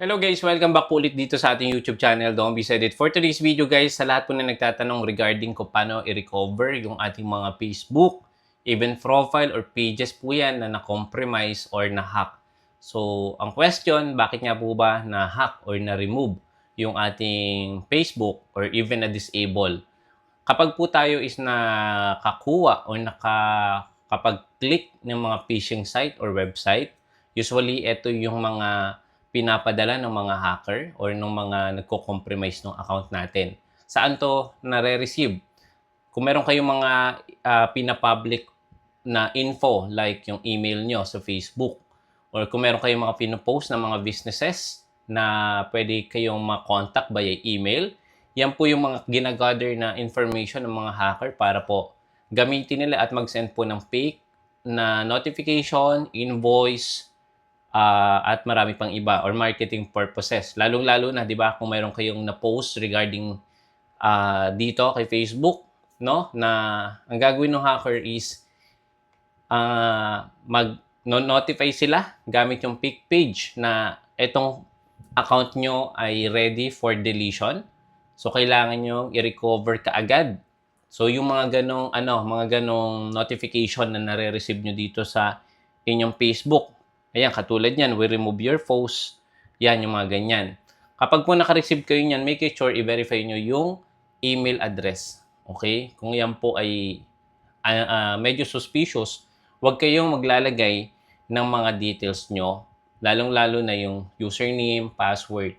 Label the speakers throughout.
Speaker 1: Hello guys, welcome back po ulit dito sa ating YouTube channel, Don't Be Said It. For today's video guys, sa lahat po na nagtatanong regarding kung paano i-recover yung ating mga Facebook, even profile or pages po yan na na-compromise or na-hack. So, ang question, bakit nga po ba na-hack or na-remove yung ating Facebook or even na-disable? Kapag po tayo is nakakuha or naka, kapag click ng mga phishing site or website, usually ito yung mga pinapadala ng mga hacker or ng mga nagko-compromise ng account natin. Saan to nare-receive? Kung meron kayong mga uh, pinapublic na info like yung email nyo sa Facebook or kung meron kayong mga pinopost ng mga businesses na pwede kayong ma-contact via email, yan po yung mga ginagather na information ng mga hacker para po gamitin nila at mag-send po ng fake na notification, invoice, uh, at marami pang iba or marketing purposes. Lalong-lalo na, di ba, kung mayroon kayong na-post regarding uh, dito kay Facebook, no, na ang gagawin ng hacker is uh, mag-notify sila gamit yung pick page na itong account nyo ay ready for deletion. So, kailangan nyo i-recover kaagad. So, yung mga ganong, ano, mga ganong notification na nare-receive nyo dito sa inyong Facebook, Ayan, katulad yan, we remove your post. Yan, yung mga ganyan. Kapag po naka-receive kayo niyan, make sure i-verify nyo yung email address. Okay? Kung yan po ay uh, uh, medyo suspicious, huwag kayong maglalagay ng mga details nyo, lalong-lalo na yung username, password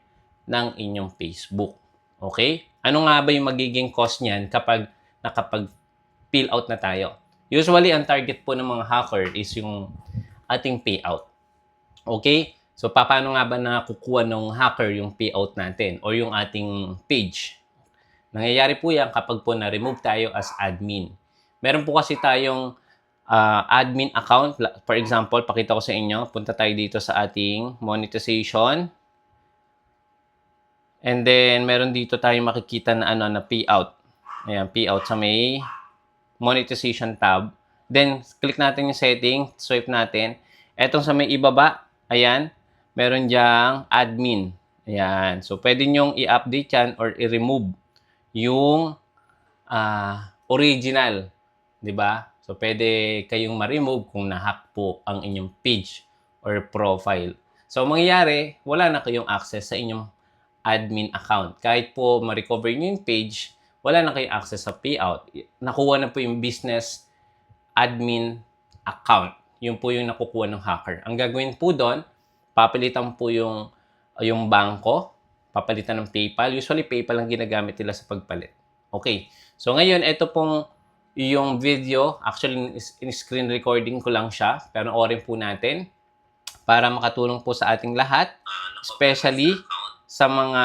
Speaker 1: ng inyong Facebook. Okay? Ano nga ba yung magiging cost niyan kapag nakapag-fill out na tayo? Usually, ang target po ng mga hacker is yung ating payout. Okay? So, paano nga ba nakukuha ng hacker yung payout natin or yung ating page? Nangyayari po yan kapag po na-remove tayo as admin. Meron po kasi tayong uh, admin account. For example, pakita ko sa inyo. Punta tayo dito sa ating monetization. And then, meron dito tayong makikita na ano na payout. Ayan, payout sa may monetization tab. Then, click natin yung setting, swipe natin. Etong sa may ibaba, Ayan, meron diyang admin. Ayan. So, pwede nyong i-update yan or i-remove yung uh, original. ba? Diba? So, pwede kayong ma-remove kung na-hack po ang inyong page or profile. So, mangyayari, wala na kayong access sa inyong admin account. Kahit po ma-recover nyo yung page, wala na kayong access sa payout. Nakuha na po yung business admin account yun po yung nakukuha ng hacker. Ang gagawin po doon, papalitan po yung, yung bangko, papalitan ng PayPal. Usually, PayPal ang ginagamit nila sa pagpalit. Okay. So, ngayon, ito pong yung video. Actually, in screen recording ko lang siya. Pero orin po natin para makatulong po sa ating lahat. Especially sa mga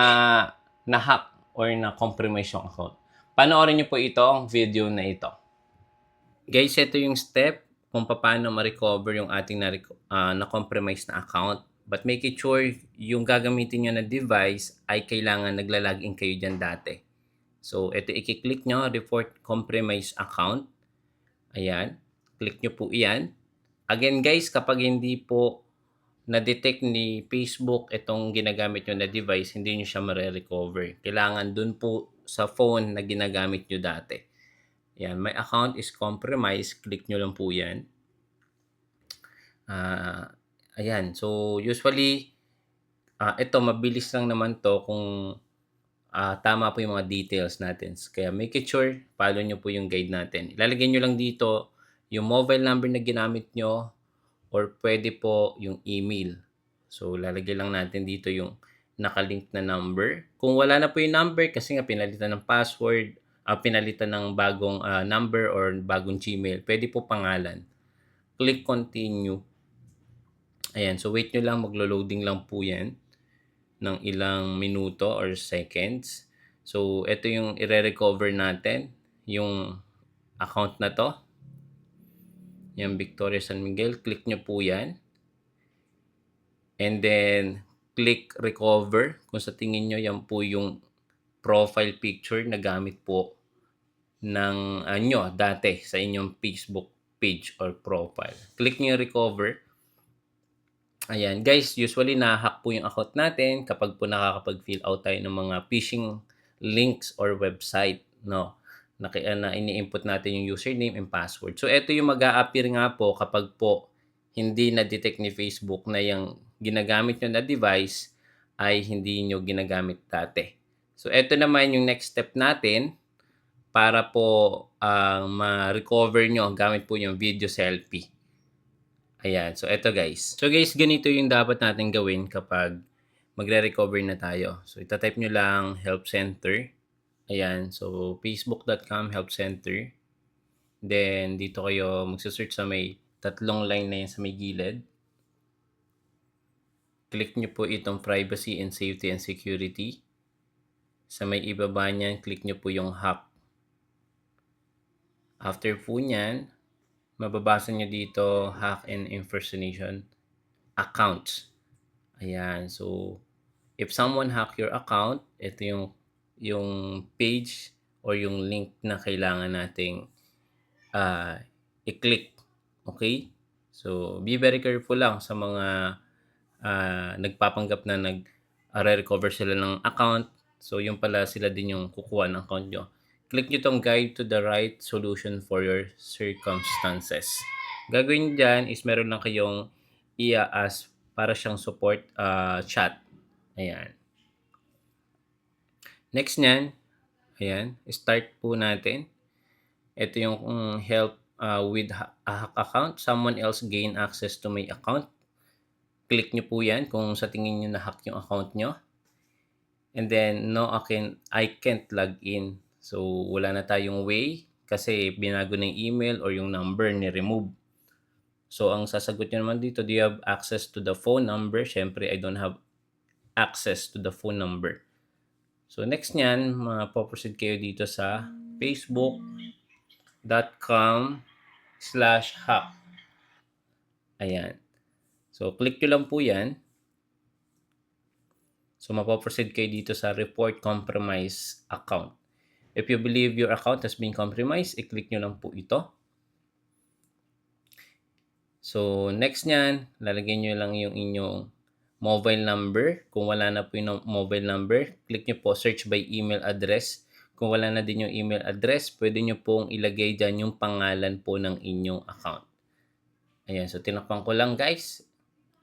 Speaker 1: na-hack or na-compromise yung account. Panoorin niyo po ito, ang video na ito. Guys, ito yung step kung paano ma-recover yung ating na, uh, na-compromise na account. But make it sure yung gagamitin nyo na device ay kailangan nagla-login kayo dyan dati. So, ito i-click nyo, report compromise account. Ayan. Click nyo po iyan. Again guys, kapag hindi po na-detect ni Facebook itong ginagamit nyo na device, hindi nyo siya ma-recover. Kailangan dun po sa phone na ginagamit nyo dati. Yan, my account is compromised. Click nyo lang po yan. Uh, ayan, so usually, uh, ito mabilis lang naman to kung uh, tama po yung mga details natin. Kaya make it sure, follow nyo po yung guide natin. Ilalagay nyo lang dito yung mobile number na ginamit nyo or pwede po yung email. So, lalagay lang natin dito yung nakalink na number. Kung wala na po yung number kasi nga pinalitan ng password, uh, pinalitan ng bagong uh, number or bagong Gmail, pwede po pangalan. Click continue. Ayan, so wait nyo lang, maglo-loading lang po yan ng ilang minuto or seconds. So, ito yung i-recover natin, yung account na to. Yan, Victoria San Miguel. Click nyo po yan. And then, click recover. Kung sa tingin nyo, yan po yung profile picture na gamit po ng uh, dati sa inyong Facebook page or profile. Click niyo recover. Ayan, guys, usually na-hack po yung account natin kapag po nakakapag-fill out tayo ng mga phishing links or website, no? Na, na ini-input natin yung username and password. So, ito yung mag appear nga po kapag po hindi na-detect ni Facebook na yung ginagamit nyo na device ay hindi nyo ginagamit dati. So, ito naman yung next step natin para po ah, ma-recover nyo gamit po yung video selfie. Ayan. So, eto guys. So, guys, ganito yung dapat natin gawin kapag magre-recover na tayo. So, itatype nyo lang help center. Ayan. So, facebook.com help center. Then, dito kayo magsasearch sa may tatlong line na yan sa may gilid. Click nyo po itong privacy and safety and security. Sa may ibaba niyan, click nyo po yung hack. After po niyan, mababasa nyo dito hack and impersonation accounts. Ayan. So, if someone hack your account, ito yung yung page or yung link na kailangan nating ah, i-click. Okay? So, be very careful lang sa mga ah, nagpapanggap na nag ah, recover sila ng account. So, yung pala sila din yung kukuha ng account nyo. Click nyo tong guide to the right solution for your circumstances. Gagawin dyan is meron lang kayong i-ask para siyang support ah, chat. Ayan. Next nyan, ayan, start po natin. Ito yung mm, help uh, with a hack account. Someone else gain access to my account. Click nyo po yan kung sa tingin nyo na-hack yung account nyo. And then, no, I, can, I can't log in. So, wala na tayong way kasi binago na yung email or yung number ni remove. So, ang sasagot nyo naman dito, do you have access to the phone number? Siyempre, I don't have access to the phone number. So, next nyan, mapoproceed kayo dito sa facebook.com slash hack. Ayan. So, click nyo lang po yan. So, mapoproceed kayo dito sa report compromise account. If you believe your account has been compromised, i-click nyo lang po ito. So, next nyan, lalagyan nyo lang yung inyong mobile number. Kung wala na po yung mobile number, click nyo po search by email address. Kung wala na din yung email address, pwede nyo pong ilagay dyan yung pangalan po ng inyong account. Ayan, so tinakpan ko lang guys.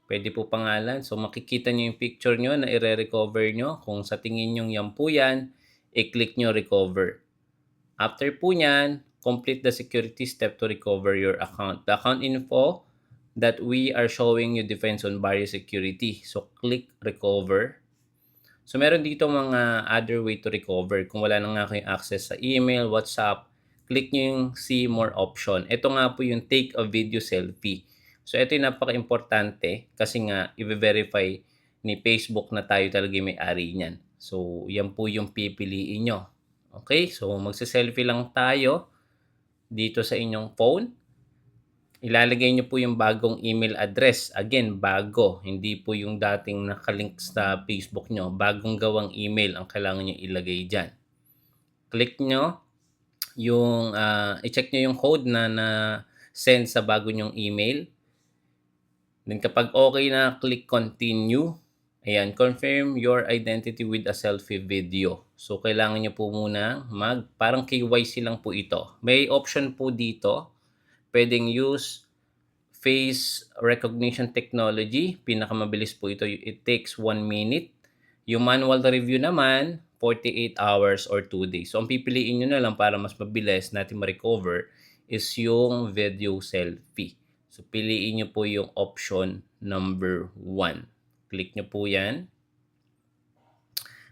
Speaker 1: Pwede po pangalan. So makikita nyo yung picture nyo na i-recover nyo. Kung sa tingin nyo yan po yan, i-click nyo recover. After po nyan, complete the security step to recover your account. The account info that we are showing you depends on various security. So click recover. So meron dito mga other way to recover. Kung wala na nga kayong access sa email, WhatsApp, click nyo yung see more option. Ito nga po yung take a video selfie. So ito yung napaka-importante kasi nga i-verify ni Facebook na tayo talaga yung may-ari niyan. So yan po yung pipiliin nyo. Okay, so magsa-selfie lang tayo dito sa inyong phone. Ilalagay nyo po yung bagong email address. Again, bago. Hindi po yung dating nakalink sa Facebook nyo. Bagong gawang email ang kailangan nyo ilagay dyan. Click nyo yung, ah, i-check nyo yung code na na send sa bago nyong email. Then kapag okay na, click continue. Ayan, confirm your identity with a selfie video. So, kailangan nyo po muna mag, parang KYC lang po ito. May option po dito. Pwedeng use face recognition technology. Pinakamabilis po ito. It takes 1 minute. Yung manual review naman, 48 hours or 2 days. So, ang pipiliin nyo na lang para mas mabilis natin ma-recover is yung video selfie. So, piliin nyo po yung option number 1. Click nyo po yan.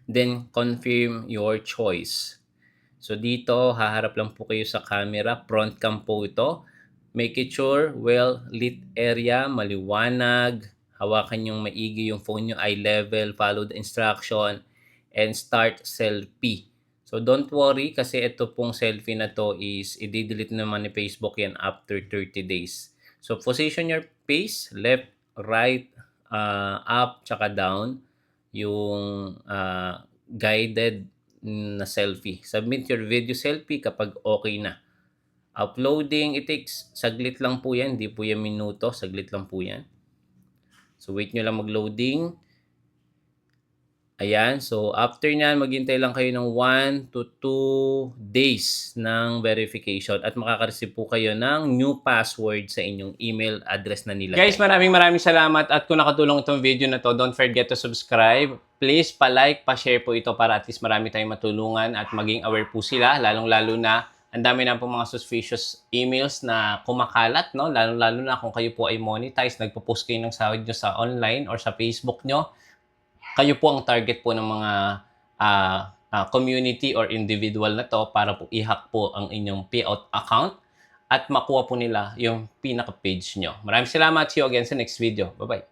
Speaker 1: Then, confirm your choice. So, dito, haharap lang po kayo sa camera. Front cam po ito. Make it sure, well, lit area, maliwanag. Hawakan yung maigi yung phone nyo, eye level, follow the instruction, and start selfie. So, don't worry kasi ito pong selfie na to is i-delete naman ni Facebook yan after 30 days. So, position your face, left, right, uh, up, tsaka down, yung uh, guided na selfie. Submit your video selfie kapag okay na. Uploading, it takes saglit lang po yan, hindi po yan minuto, saglit lang po yan. So, wait nyo lang mag-loading. Ayan. So, after nyan, maghintay lang kayo ng 1 to 2 days ng verification at makaka-receive po kayo ng new password sa inyong email address na nila. Guys, maraming maraming salamat at kung nakatulong itong video na to, don't forget to subscribe. Please, pa-like, pa-share po ito para at least marami tayong matulungan at maging aware po sila, lalong-lalo na ang dami na po mga suspicious emails na kumakalat, no? Lalo-lalo na kung kayo po ay monetize, nagpo-post kayo ng sahod nyo sa online or sa Facebook nyo, kayo po ang target po ng mga ah, ah, community or individual na to para po i-hack po ang inyong payout account at makuha po nila yung pinaka-page nyo. Maraming salamat. See you again sa next video. Bye-bye.